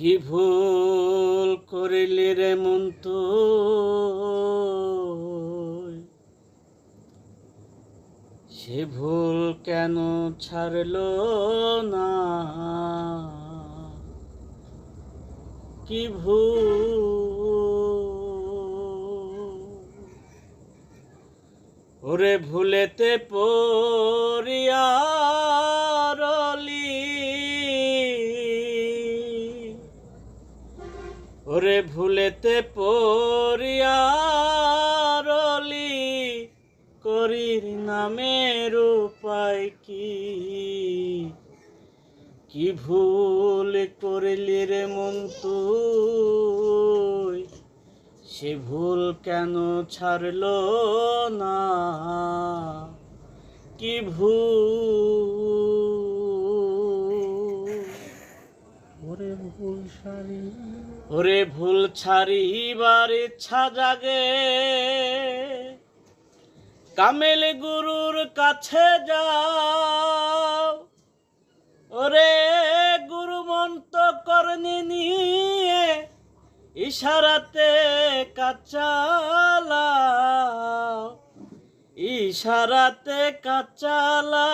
কি ভুল করিলি রে মন সে ভুল কেন ছাড়ল না? কি ভুল? ওরে ভুলেতে পড়িয়া ওরে ভুলেতে পড়িয়া রলি করির নামের উপায় কি? কি ভুল করিলি রে মন তুই? সে ভুল কেন ছাড়ল না? কি ভুল ওরে ভুল ছাড়িবার ইচ্ছা জাগে। কামেল গুরুর কাছে যাও। ওরে গুরু মন্ত করনি নিয়ে ইশারাতে কাচালা ইশারাতে কাচালা